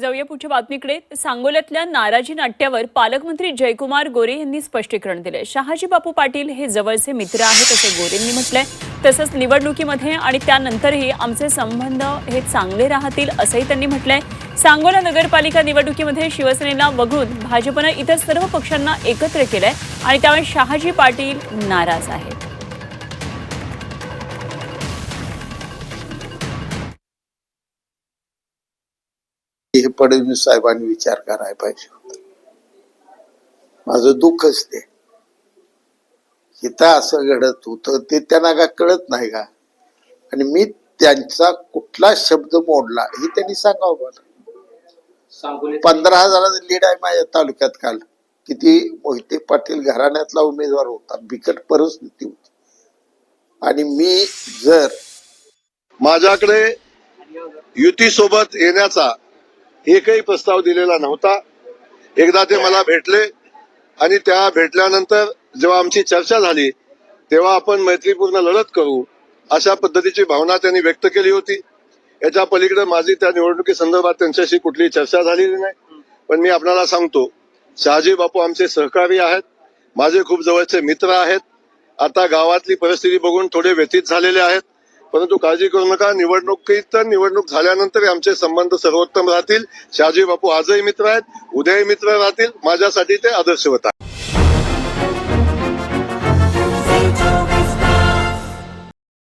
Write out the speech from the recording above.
जाऊया पुढच्या बातमीकडे. सांगोल्यातल्या नाराजी नाट्यावर पालकमंत्री जयकुमार गोरे यांनी स्पष्टीकरण दिले शहाजी बापू पाटील हे जवळचे मित्र आहेत असं गोरेंनी म्हटलंय. तसंच निवडणुकीमध्ये आणि त्यानंतरही आमचे संबंध हे चांगले राहतील असंही त्यांनी म्हटलंय. सांगोला नगरपालिका निवडणुकीमध्ये शिवसेनेला वगळून भाजपनं इतर सर्व पक्षांना एकत्र केलंय आणि त्यामुळे शहाजी पाटील नाराज आहेत. हे फडणवीस साहेबांनी विचार करायला पाहिजे होता. माझं दुःखच ते. इथं असं घडत होतं ते त्यांना का कळत नाही का? आणि मी त्यांचा कुठला शब्द मोडला हे त्यांनी सांगावं मला. पंधरा हजाराचं लीड आहे माझ्या तालुक्यात काल. किती मोहिते पाटील घराण्यातला उमेदवार होता बिकट परिस्थिती होती. आणि मी जर माझ्याकडे युतीसोबत येण्याचा एकही प्रस्ताव दिलेला नव्हता. एकदा ते मला भेटले आणि त्या भेटल्यानंतर जेव्हा आमची चर्चा झाली तेव्हा आपण मैत्रीपूर्ण लढत करू अशा पद्धतीची भावना त्यांनी व्यक्त केली होती. याच्या पलीकडे माझी त्या निवडणुकी संदर्भात त्यांच्याशी कुठली चर्चा झालेली नाही. पण मी आपल्याला सांगतो शहाजी बापू आमचे सहकारी आहेत माझे खूप जवळचे मित्र आहेत. आता गावातली परिस्थिती बघून थोडे व्यतीत झालेले आहेत. परंतु काळजी करू नका. निवडणुकीत तर निवडणूक झाल्यानंतर आमचे संबंध सर्वोत्तम राहतील. शहाजी बापू आजही मित्र आहेत. उद्याही मित्र राहतील. माझ्यासाठी ते आदर्शवत आहेत.